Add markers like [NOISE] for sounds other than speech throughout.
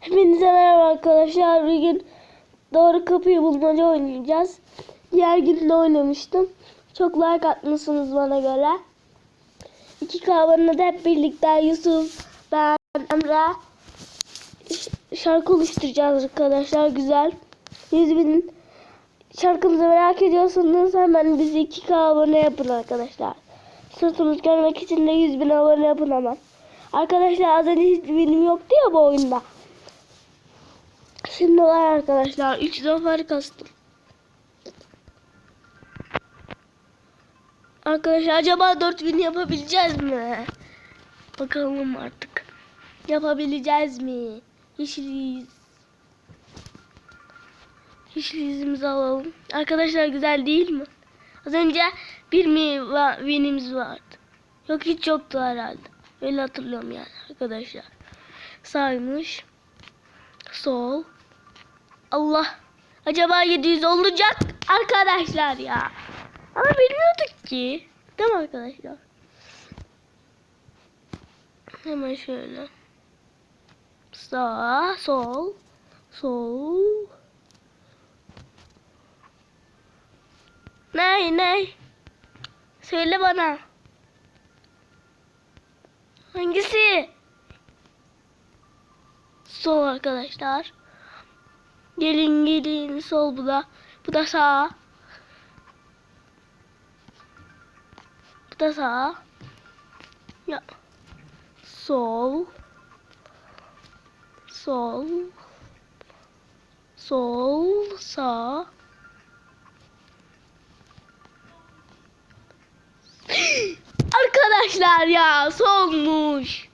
Hepinize merhaba arkadaşlar. Bugün doğru kapıyı bulmaca oynayacağız. Diğer gün de oynamıştım. Çok like atmışsınız bana göre. İki kahvanı da hep birlikte Yusuf, ben, Emre şarkı oluşturacağız arkadaşlar. Güzel. 100 bin şarkımızı merak ediyorsanız hemen bizi iki kahvanı yapın arkadaşlar. Sırtımız görmek için de 100 bin abone yapın hemen. Arkadaşlar az önce hiç benim yoktu ya bu oyunda. Şimdi var arkadaşlar. 3 zafer kastım. Arkadaşlar acaba 4000 yapabileceğiz mi? Bakalım artık. Yapabileceğiz mi? Yeşiliz. Yeşilizimizi alalım. Arkadaşlar güzel değil mi? Az önce bir mi winimiz vardı. Yok hiç yoktu herhalde. Öyle hatırlıyorum yani arkadaşlar. Saymış. Sol. Allah. Acaba 700 olacak arkadaşlar ya. Ama bilmiyorduk ki. Değil mi arkadaşlar? Hemen şöyle. Sağ, sol, sol. Ne, ne? Söyle bana. Hangisi? Sol arkadaşlar. Gelin gelin sol bu da. Bu da sağ. Bu da sağ. Ya. Sol. Sol. Sol. Sağ. [GASPS] Arkadaşlar ya solmuş.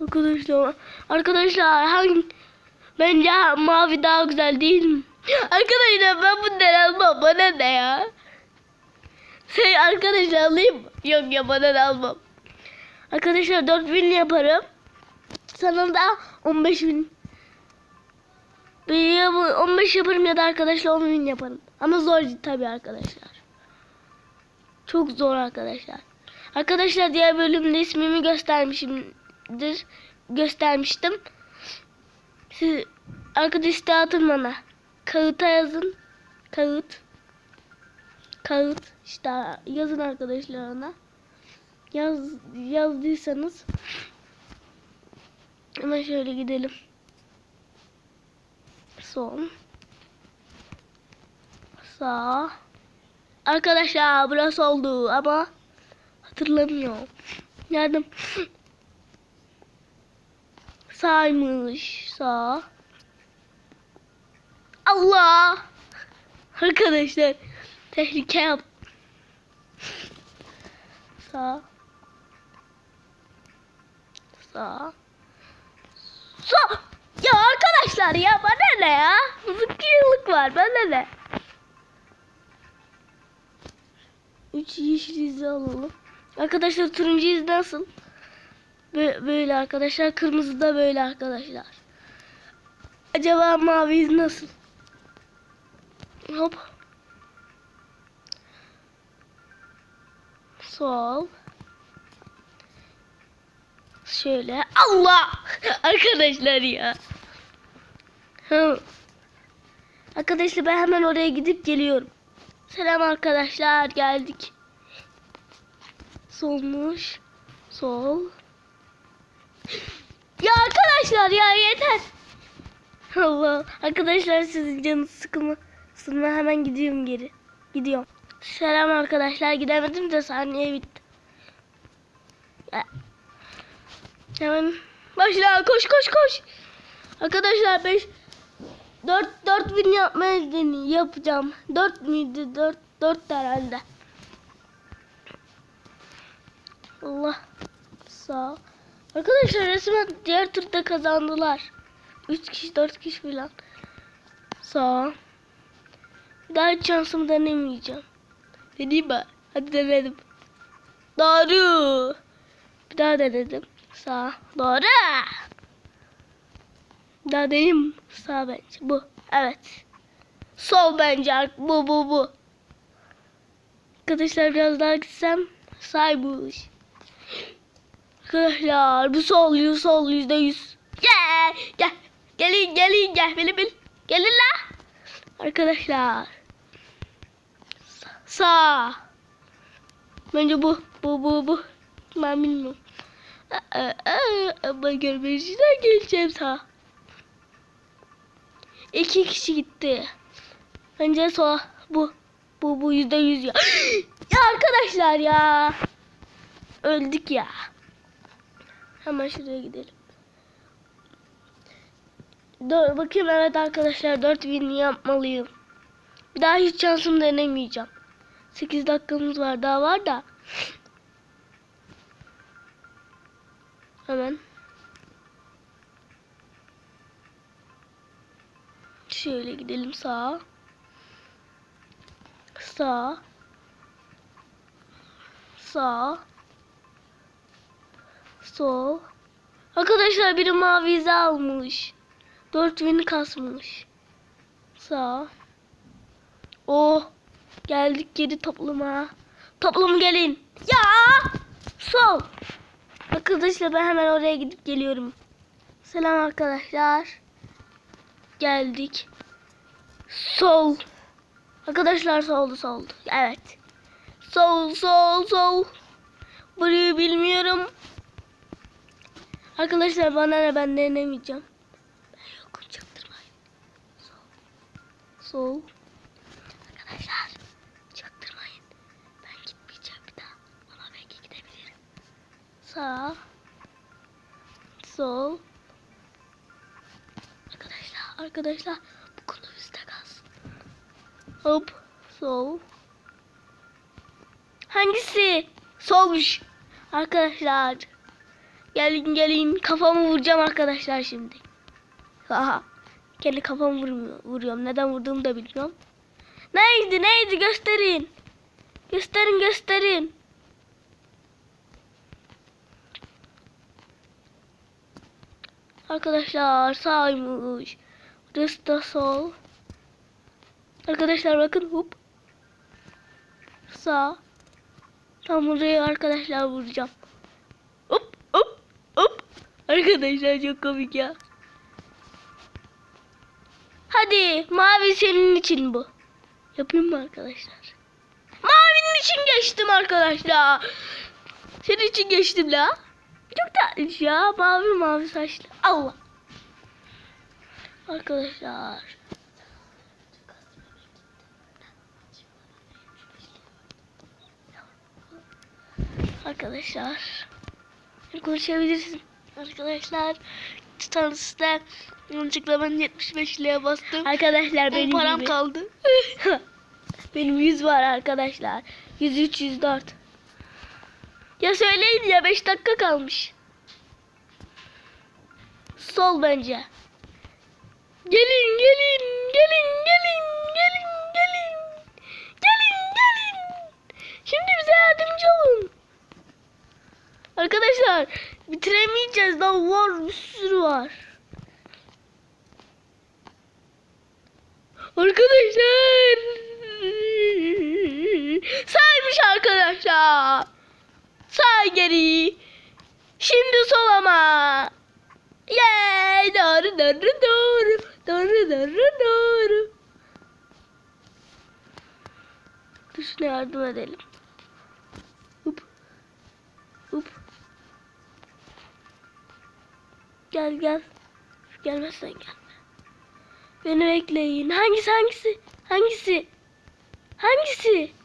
Arkadaşlar, arkadaşlar hangi bence mavi daha güzel değil mi? Arkadaşlar ben bundan almam bana ne ya? Şey arkadaşlar alayım? Yok ya bana almam. Arkadaşlar 4000 yaparım. Sana da 15 bin. Bir ya- 15 yaparım ya da arkadaşlar 10 bin yaparım. Ama zor tabii arkadaşlar. Çok zor arkadaşlar. Arkadaşlar diğer bölümde ismimi göstermişimdir. Göstermiştim. Siz arkadaş dağıtın bana. Kağıta yazın. Kağıt. Kağıt. İşte yazın arkadaşlar ona. Yaz, yazdıysanız hemen şöyle gidelim. Son. Sağ. Arkadaşlar burası oldu ama hatırlamıyorum. Yardım. Sağmış. Sağ. Allah. Arkadaşlar tehlike yap. Sağ. Sağ. Sağ. Ya arkadaşlar ya bana ne ya? Zıkkıyılık var bana ne? Üç yeşil izi alalım. Arkadaşlar turuncu iz nasıl? Bö- Böyle arkadaşlar. Kırmızı da böyle arkadaşlar. Acaba mavi iz nasıl? Hop. Sol. Şöyle. Allah! [LAUGHS] Arkadaşlar ya. Hı. Arkadaşlar ben hemen oraya gidip geliyorum. Selam arkadaşlar geldik. Solmuş. Sol. [LAUGHS] Ya arkadaşlar ya yeter. Allah. Arkadaşlar sizin canınız sıkılma. Sıkılma hemen gidiyorum geri. Gidiyorum. Selam arkadaşlar gidemedim de saniye bitti. Ya. Hemen başla koş koş koş. Arkadaşlar 5 4 4000 yapmayı deneyim yapacağım. 4 müydü? 4 4 herhalde. Allah sağ. ol. Arkadaşlar resmen diğer turda kazandılar. 3 kişi 4 kişi falan. Sağ. ol. Daha hiç şansımı denemeyeceğim. Deneyim mi? Hadi denedim. Doğru. Bir daha denedim. Sağ. Doğru. Bir Daha deneyim. Sağ bence. Bu. Evet. Sol bence. Bu bu bu. Arkadaşlar biraz daha gitsem saymış. Arkadaşlar bu sol yüz sol yüzde yüz. Gel. Gel. Gelin gelin gel. Beni bil. Gelin la. Arkadaşlar. Sa- Sağ. Bence bu. Bu bu bu. Ben bilmiyorum. Aa, aa, Ama görmezden geleceğim sağ. İki kişi gitti. Bence sağ. Bu. Bu bu yüzde yüz ya. [GASPS] ya arkadaşlar ya. Öldük ya. Hemen şuraya gidelim. Dur bakayım evet arkadaşlar 4000 yapmalıyım. Bir daha hiç şansım denemeyeceğim. 8 dakikamız var daha var da. Hemen. Şöyle gidelim sağa. Sağ. Sağ. Sol. Arkadaşlar biri mavi izi almış. 4000 kasmış. Sağ. Oh. Geldik geri topluma. Toplum gelin. Ya. Sol. Arkadaşlar ben hemen oraya gidip geliyorum. Selam arkadaşlar. Geldik. Sol. Arkadaşlar soldu soldu. Evet. Sol sol sol. Burayı bilmiyorum. Arkadaşlar bana ne ben denemeyeceğim. Ben yokum çaktırmayın. Sol. Sol. Sağ. Sol. Arkadaşlar arkadaşlar bu konu bizde kalsın. Hop. Sol. Hangisi? Solmuş. Arkadaşlar. Gelin gelin. Kafamı vuracağım arkadaşlar şimdi. Haha. Kendi kafamı vurmuyor, vuruyorum. Neden vurduğumu da bilmiyorum. Neydi neydi gösterin. Gösterin gösterin. Arkadaşlar sağymış. Burası da sol. Arkadaşlar bakın hop. Sağ. Tam buraya arkadaşlar vuracağım. Hop hop hop. Arkadaşlar çok komik ya. Hadi mavi senin için bu. Yapayım mı arkadaşlar? Mavinin için geçtim arkadaşlar. Senin için geçtim la. Çok tatlış ya. Mavi mavi saçlı. Allah. Arkadaşlar. Arkadaşlar. Konuşabilirsin. Arkadaşlar. Tanrısı'da yanlışlıkla ben 75 liraya bastım. Arkadaşlar benim param gibi. kaldı. [LAUGHS] benim 100 var arkadaşlar. 103 104. Ya söyleyin ya 5 dakika kalmış. Sol bence. Gelin gelin gelin gelin gelin gelin. Gelin gelin. Şimdi bize yardımcı olun. Arkadaşlar bitiremeyeceğiz daha var bir sürü var. Arkadaşlar saymış arkadaşlar. Sağ geri. Şimdi sol ama. Yay doğru doğru doğru. Doğru doğru doğru. Dur şuna yardım edelim. Hop. Hop. Gel gel. Gelmezsen gelme. Beni bekleyin. Hangisi hangisi? Hangisi? Hangisi?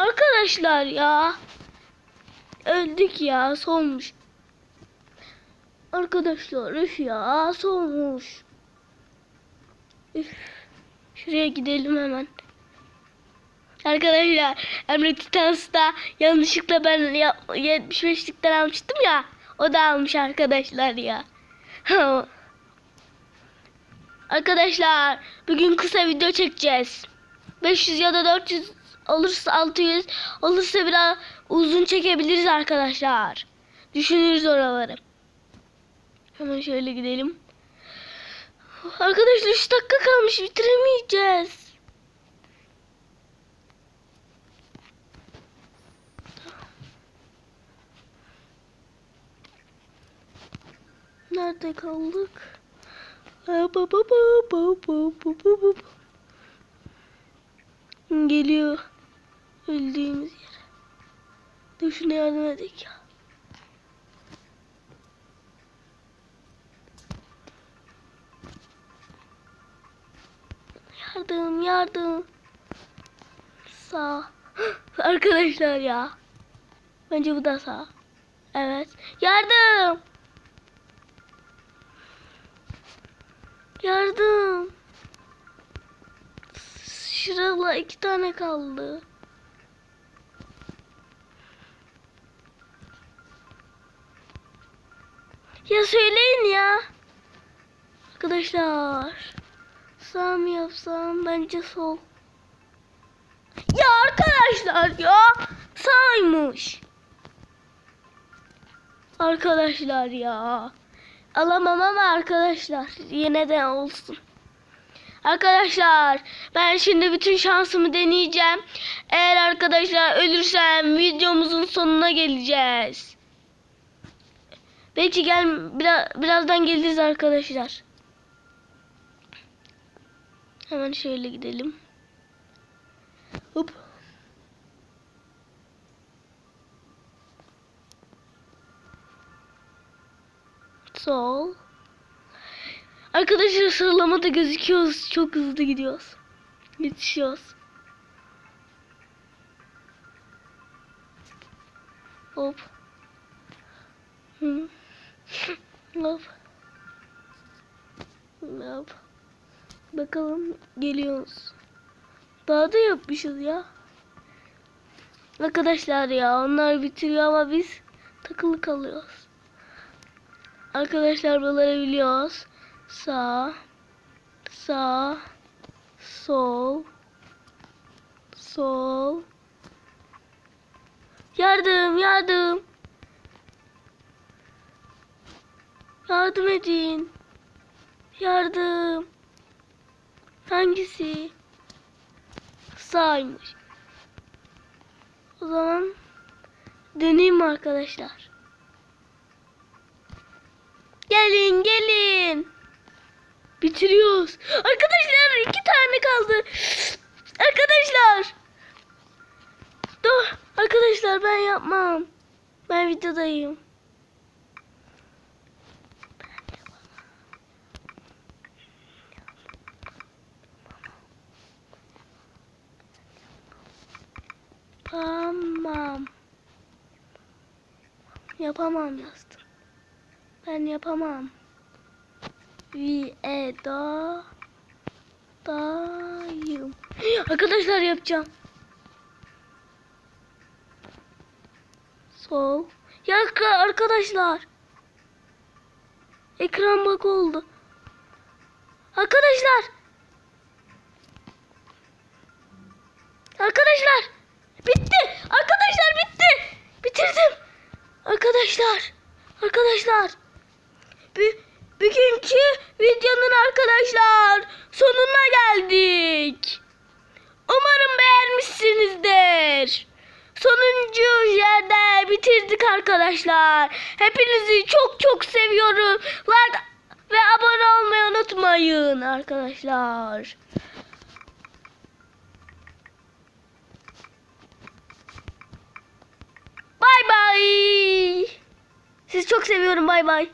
Arkadaşlar ya. Öldük ya solmuş. Arkadaşlar üf ya solmuş. Üf. Şuraya gidelim hemen. Arkadaşlar Emre Titans'ta yanlışlıkla ben ya- 75'likten almıştım ya. O da almış arkadaşlar ya. [LAUGHS] arkadaşlar bugün kısa video çekeceğiz. 500 ya da 400 olursa 600 olursa biraz uzun çekebiliriz arkadaşlar. Düşünürüz oraları. Hemen şöyle gidelim. Arkadaşlar 3 dakika kalmış bitiremeyeceğiz. Nerede kaldık? Geliyor. Öldüğümüz yer. Dur şuna yardım edelim ya. Yardım yardım. Sağ. [GASPS] Arkadaşlar ya. Bence bu da sağ. Evet. Yardım. Yardım. Şurada iki tane kaldı. Ya söyleyin ya. Arkadaşlar. Sağ mı yapsam? Bence sol. Ya arkadaşlar ya. Sağymış. Arkadaşlar ya. Alamam ama arkadaşlar yine de olsun. Arkadaşlar ben şimdi bütün şansımı deneyeceğim. Eğer arkadaşlar ölürsem videomuzun sonuna geleceğiz. Belki gel biraz, birazdan geliriz arkadaşlar. Hemen şöyle gidelim. Hop. Sol. Arkadaşlar sıralamada gözüküyoruz. Çok hızlı gidiyoruz. Yetişiyoruz. Hop. Hı. Hop. Hop. Bakalım geliyoruz. Daha da yapmışız ya. Arkadaşlar ya onlar bitiriyor ama biz takılı kalıyoruz. Arkadaşlar buraları biliyoruz. Sağ, sağ, sol, sol. Yardım, yardım. Yardım edin. Yardım. Hangisi? Sağymış. O zaman deneyeyim arkadaşlar. Gelin gelin. Bitiriyoruz. Arkadaşlar iki tane kaldı. Arkadaşlar. Dur. Arkadaşlar ben yapmam. Ben videodayım. Yapamam. Yapamam yazdım. Ben yapamam. Vida dayım. [GASPS] Arkadaşlar yapacağım. Sol. Ya arka- arkadaşlar. Ekran bak oldu. Arkadaşlar. Arkadaşlar. Bitti. Arkadaşlar bitti. Bitirdim. Arkadaşlar. Arkadaşlar. Bu- bugünkü videonun arkadaşlar sonuna geldik. Umarım beğenmişsinizdir. Sonuncu yerde bitirdik arkadaşlar. Hepinizi çok çok seviyorum. Like ve abone olmayı unutmayın arkadaşlar. Bay bay. Sizi çok seviyorum. Bay bay.